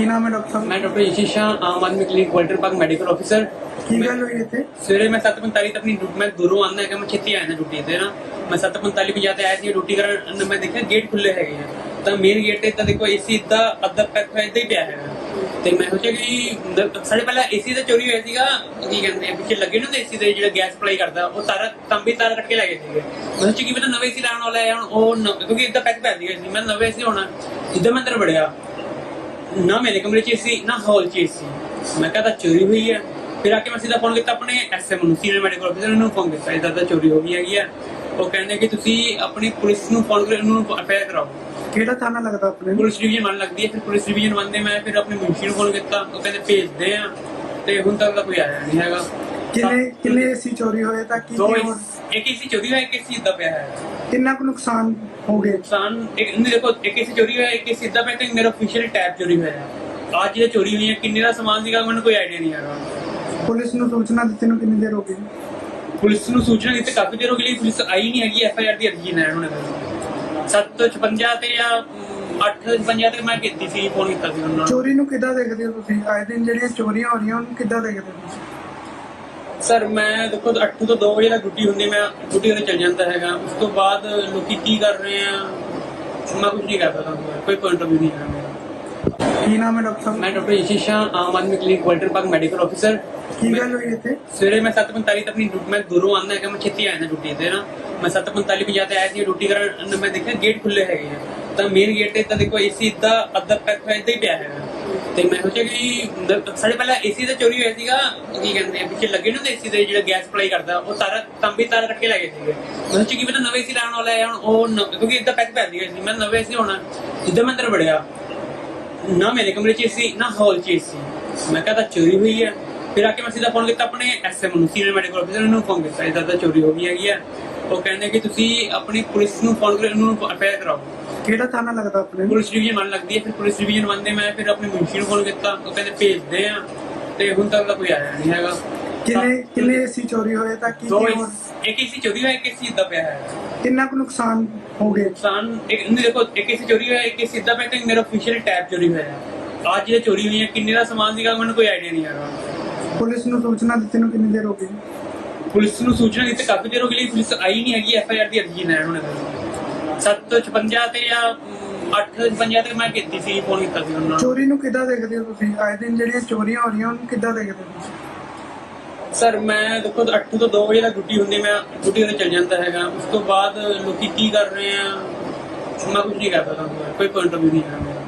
ਕੀ ਨਾਮ ਹੈ ਡਾਕਟਰ ਸਾਹਿਬ? ਮੈਂ doctor Yashish Aam Aadmi clinic Walter Park medical officer ਕੀ ਗੱਲ ਹੋਈ ਇੱਥੇ? ਸਵੇਰੇ ਮੈਂ 7:45 ਤੇ ਆਪਣੀ ਡਿਊਟੀ ਮੈਂ ਦੂਰੋਂ ਆਉਂਦਾ ਹੈਗਾ ਮੈਂ ਛੇਤੀ ਆਇਆ ਨਾ ਡਿਊਟੀ ਤੇ ਨਾ। ਮੈਂ 7:45 ਵਜੇ ਤੇ ਆਇਆ ਸੀ ਡਿਊਟੀ ਕਰਨ ਮੈਂ ਦੇਖਿਆ ਗੇਟ ਖੁੱਲੇ ਹੈਗੇ ਆ। ਤਾਂ ਮੇਨ ਗੇਟ ਤੇ ਤਾਂ ਦੇਖੋ ਏਸੀ ਇਦਾਂ ਅੱਧਾ ਪੈਕ ਹੋਇਆ ਏਦਾਂ ਹੀ ਪਿਆ ਹੈਗਾ। ਤੇ ਮੈਂ ਸੋਚਿਆ ਕਿ ਸਾਡੇ ਪਹਿਲਾਂ ਏਸੀ ਤਾਂ ਚੋਰੀ ਹੋਇਆ ਸੀਗਾ ਕੀ ਕਹਿੰਦੇ ਪਿੱਛੇ ਲੱਗੇ ਨਾ ਏਸੀ ਦੇ ਜਿਹੜਾ ਗੈਸ ਸਪਲਾਈ ਕਰਦਾ ਉਹ ਤਾਰਾ ਤੰਬੀ ਤਾਰ ਕੱਟ ਕੇ ਲੈ ਗਏ ਸੀਗੇ। ਮੈਂ ਸੋਚਿਆ ਕਿ ਮੈਂ ਤਾਂ ਨਵੇਂ ਏਸੀ ਲਾਉਣ ਵਾਲਾ ਹੈ ਹੁਣ ਉਹ ਕਿਉਂਕਿ ਇਦਾਂ ਪੈਕ ਪੈ ਸੀਗਾ ਸੀ। ਮੈਂ ਨਵੇਂ ਏਸੀ ਹੋਣਾ ਜਿੱਦਾਂ ਮੈਂ ਅੰਦਰ ਵੜਿਆ ਨਾ ਮੇਰੇ ਕਮਰੇ 'ਚ ਏਸੀ ਨਾ ਹਾਲ 'ਚ ਏਸੀ ਮੈਂ ਕਹਤਾ ਚੋਰੀ ਹੋਈ ਹੈ ਫਿਰ ਆ ਕੇ ਮੈਂ ਸਿੱਧਾ ਫੋਨ ਕੀਤਾ ਆਪਣੇ ਐਸਐਮ ਨੂੰ ਸੀਨੀਅਰ ਮੈਡੀਕਲ ਅਫਸਰ ਨੂੰ ਫੋਨ ਕੀਤਾ ਇਦਾਂ ਦਾ ਚੋਰੀ ਹੋ ਗਈ ਹੈਗੀ ਆ। ਉਹ ਕਹਿੰਦੇ ਕਿ ਤੁਸੀਂ ਆਪਣੀ ਪੁਲਿਸ ਨੂੰ ਫੋਨ ਕਰੋ ਇਹਨੂੰ ਅਫੇਅਰ ਕਰਾਓ। ਕਿਹੜਾ ਥਾਣਾ ਲੱਗਦਾ ਆਪਣੇ? ਪੁਲਿਸ ਡਿਵੀਜ਼ਨ ਮੰਨ ਲੱਗਦੀ ਹੈ ਫਿਰ ਪੁਲਿਸ ਡਿਵੀਜ਼ਨ ਮੰਨਦੇ ਮੈਂ ਫਿਰ ਆਪਣੇ ਮੁਨਸ਼ੀ ਨੂੰ ਫੋਨ ਕੀਤਾ। ਉਹ ਕਹਿੰਦੇ ਭੇਜਦੇ ਆ। ਤੇ ਹੁਣ ਤੱਕ ਦਾ ਕੋਈ ਆਇਆ ਨਹੀਂ ਹੈਗਾ। ਕਿੰਨੇ ਕਿੰਨੇ ਏਸੀ ਚੋਰੀ ਹੋਏ ਤਾਂ ਕੀ ਦੋ ਇੱਕ ਏਸੀ ਚੋਰੀ ਹੋਇਆ ਇੱਕ ਇਦਾਂ ਪਿਆ ਹੈ ਕਿੰਨਾ ਕੁ ਨੁਕਸਾਨ ਹੋ ਗਏ ਨੁਕਸਾਨ ਇੱਕ ਨਹੀਂ ਦੇਖੋ ਇੱਕ ਏਸੀ ਚੋਰੀ ਹੋਇਆ ਇੱਕ ਏਸੀ ਇਦਾਂ ਪਿਆ ਕਿ ਮੇਰਾ ਅਫੀਸ਼ੀਅਲ ਟੈਬ ਚੋਰੀ ਹੋਇਆ। ਅੱਜ ਜਿਹੜਾ ਚੋਰੀ ਹੋਈ ਹੈ ਕਿੰਨੇ ਦਾ ਸਮਾਨ ਸੀਗਾ ਮੈਨੂੰ ਕੋਈ ਆਈਡੀਆ ਨਹੀਂ ਹੈਗਾ। ਪੁਲਿਸ ਨੂੰ ਸੂਚਨਾ ਦਿੱਤੀ ਨੂੰ ਕਿੰਨੀ ਦੇਰ ਹੋ ਗਈ? ਪੁਲਿਸ ਨੂੰ ਸੂਚਨਾ ਦਿੱਤੀ ਕਾਫੀ ਦੇਰ ਹੋ ਗਈ ਪੁਲਿਸ ਆਈ ਨਹੀਂ ਹੈਗੀ ਐਫ ਆਈ ਆਰ ਦੀ ਅਰਜੀ ਲੈਣ ਹੁਣ 756 ਤੇ ਜਾਂ 856 ਤੇ ਮੈਂ ਕੀਤੀ ਸੀ ਫੋਨ ਕੀਤਾ ਸੀ ਉਹਨਾਂ ਨੂੰ। ਚੋਰੀ ਨੂੰ ਕਿੱਦਾਂ ਦੇਖਦੇ ਹੋ ਤੁਸੀਂ? ਆਏ ਦਿਨ ਜਿਹੜੀਆਂ ਚੋਰੀਆਂ ਹੋ ਰਹੀਆਂ ਉਹਨੂੰ ਕਿੱਦਾਂ ਦੇਖਦੇ ਹੋ ਤੁਸੀਂ? ਸਰ ਮੈਂ ਦੇਖੋ 8 ਤੋਂ 2 ਵਜੇ ਤੱਕ ਡਿਊਟੀ ਹੁੰਦੀ ਮੈਂ ਡਿਊਟੀ ਤੇ ਚੱਲ ਜਾਂਦਾ ਹੈਗਾ। ਉਸ ਤੋਂ ਬਾਅਦ ਲੋਕੀ ਕੀ ਕਰ ਰਹੇ ਆ ਮੈਂ ਕੁਝ ਨਹੀਂ ਕਰ ਸਕਦਾ ਕੋਈ ਪੁਆਇੰਟ ਵੀ ਨਹੀਂ ਹੈ ਕੀ ਨਾਮ ਹੈ ਡਾਕਟਰ ਮੈਂ doctor Yashish Aam Aadmi clinic Walter Park medical officer ਕੀ ਗੱਲ ਹੋਈ ਇੱਥੇ? ਸਵੇਰੇ ਮੈਂ 7:45 ਤੇ ਆਪਣੀ ਡਿਊਟੀ ਮੈਂ ਦੂਰੋਂ ਆਉਂਦਾ ਹੈਗਾ ਮੈਂ ਛੇਤੀ ਆਇਆ ਨਾ ਡਿਊਟੀ ਤੇ ਨਾ। ਮੈਂ 7:45 ਵਜੇ ਤੇ ਆਇਆ ਸੀ ਡਿਊਟੀ ਕਰਨ ਮੈਂ ਦੇਖਿਆ ਗੇਟ ਖੁੱਲੇ ਹੈਗੇ ਆ। ਤਾਂ ਮੇਨ ਗੇਟ ਤੇ ਤਾਂ ਦੇਖੋ ਏਸੀ ਇਦਾਂ ਅੱਧਾ ਪੈਕ ਹੋਇਆ ਏਦਾਂ ਹੀ ਪਿਆ ਹੈਗਾ। ਤੇ ਮੈਂ ਸੋਚਿਆ ਕਿ ਦ- ਸਾਡੇ ਪਹਿਲਾਂ ਏਸੀ ਤਾਂ ਚੋਰੀ ਹੋਇਆ ਸੀਗਾ, ਕੀ ਕਹਿੰਦੇ ਆ, ਪਿੱਛੇ ਲੱਗੇ ਨਾ ਏਸੀ ਦੇ ਜਿਹੜਾ ਗੈਸ ਸਪਲਾਈ ਕਰਦਾ, ਉਹ ਤਾਰਾ, ਤੰਬੀ ਤਾਰ ਕੱਟ ਕੇ ਲੈ ਗਏ ਸੀਗੇ। ਮੈਂ ਸੋਚਿਆ ਕਿ ਮੈਂ ਨਵੇਂ ਏਸੀ ਲਾਉਣ ਵਾਲਾ ਹੈ ਹੁਣ ਉਹ ਨ- ਕਿਉਂਕਿ ਇਦਾਂ ਪੈਕ ਪੈ ਸੀਗਾ ਸੀ ਮੈਂ ਨਵੇਂ ਏਸੀ ਹੋਣਾ ਜਿੱਦਾਂ ਮੈਂ ਅੰਦਰ ਵੜਿਆ, ਨਾ ਮੇਰੇ ਕਮਰੇ 'ਚ ਏਸੀ ਨਾ ਹਾਲ 'ਚ ਏਸੀ ਮੈਂ ਕਹਤਾ ਚੋਰੀ ਹੋਈ ਹੈ ਫਿਰ ਆ ਕੇ ਮੈਂ ਸਿੱਧਾ ਫੋਨ ਕੀਤਾ ਆਪਣੇ ਐਸਐਮ ਨੂੰ ਸੀਨੀਅਰ ਮੈਡੀਕਲ ਅਫਸਰ ਨੂੰ ਫੋਨ ਕੀਤਾ ਇਦਾਂ ਦਾ ਚੋਰੀ ਹੋ ਗਈ ਹੈਗੀ ਆ। ਉਹ ਕਹਿੰਦੇ ਕਿ ਤੁਸੀਂ ਆਪਣੀ ਪੁਲਿਸ ਨੂੰ ਫੋਨ ਕਰੋ ਇਹਨੂੰ ਅਫੇਅਰ ਕਰਾਓ। ਕਿਹੜਾ ਥਾਣਾ ਲੱਗਦਾ ਆਪਣੇ? ਨੂੰ ਪੁਲਿਸ ਡਿਵੀਜ਼ਨ ਮੰਨ ਲੱਗਦੀ ਹੈ ਫਿਰ ਪੁਲਿਸ ਡਿਵੀਜ਼ਨ ਮੰਨਦੇ ਮੈਂ ਫਿਰ ਆਪਣੇ ਮੁਨਸ਼ੀ ਨੂੰ ਫੋਨ ਕੀਤਾ ਉਹ ਕਹਿੰਦੇ ਭੇਜਦੇ ਆ ਤੇ ਹੁਣ ਤੱਕ ਦਾ ਕੋਈ ਆਇਆ ਨਹੀਂ ਹੈਗਾ। ਕਿੰਨੇ ਕਿੰਨੇ ਏਸੀ ਚੋਰੀ ਹੋਏ ਤਾਂ ਕੀ ਦੋ ਇੱਕ ਏਸੀ ਚੋਰੀ ਹੋਇਆ ਇੱਕ ਏਸੀ ਇਦਾਂ ਪਿਆ ਹੈ। ਕਿੰਨਾ ਕੁ ਨੁਕਸਾਨ ਹੋ ਗਏ ਨੁਕਸਾਨ ਇੱਕ ਨਹੀਂ ਦੇਖੋ ਇੱਕ ਏਸੀ ਚੋਰੀ ਹੋਇਆ ਇੱਕ ਏਸੀ ਇਦਾਂ ਪਿਆ ਕਿ ਮੇਰਾ ਅਫੀਸ਼ੀਅਲ ਟੈਬ ਚੋਰੀ ਹੋਇਆ ਅੱਜ ਜਿਹੜਾ ਚੋਰੀ ਹੋਈ ਹੈ ਕਿੰਨੇ ਦਾ ਸਮਾਨ ਸੀਗਾ ਮੈਨੂੰ ਕੋਈ ਆਈਡੀਆ ਨਹੀਂ ਹੈਗਾ। ਪੁਲਿਸ ਨੂੰ ਸੂਚਨਾ ਦਿੱਤੀ ਨੂੰ ਕਿੰਨੀ ਦੇਰ ਹੋ ਗਈ? ਪੁਲਿਸ ਨੂੰ ਸੂਚਨਾ ਦਿੱਤੀ ਕਾਫੀ ਦੇਰ ਹੋ ਗਈ ਲੇਕਿਨ ਪੁਲਿਸ ਆਈ ਨਹੀਂ ਹੈਗੀ ਐਫ ਆਈ ਆਰ ਦੀ ਅਰਜੀ ਲੈਣ ਹੁਣ 756 ਤੇ ਜਾਂ 856 ਤੇ ਮੈਂ ਕੀਤੀ ਸੀ ਫੋਨ ਕੀਤਾ ਸੀ ਉਹਨਾਂ ਨੂੰ। ਚੋਰੀ ਨੂੰ ਕਿੱਦਾਂ ਦੇਖਦੇ ਹੋ ਤੁਸੀਂ? ਆਏ ਦਿਨ ਜਿਹੜੀਆਂ ਚੋਰੀਆਂ ਹੋ ਰਹੀਆਂ ਉਹਨੂੰ ਕਿੱਦਾਂ ਦੇਖਦੇ ਹੋ ਤੁਸੀਂ? ਸਰ ਮੈਂ ਦੇਖੋ 8 ਤੋਂ 2 ਵਜੇ ਤੱਕ ਡਿਊਟੀ ਹੁੰਦੀ ਮੈਂ ਡਿਊਟੀ ਤੇ ਚੱਲ ਜਾਂਦਾ ਹੈਗਾ। ਉਸ ਤੋਂ ਬਾਅਦ ਲੋਕੀ ਕੀ ਕਰ ਰਹੇ ਆ ਮੈਂ ਕੁਝ ਨਹੀਂ ਕਰ ਸਕਦਾ ਕੋਈ ਪੁਆਇੰਟ ਆਫ ਵੀ ਨਹੀਂ ਹੈ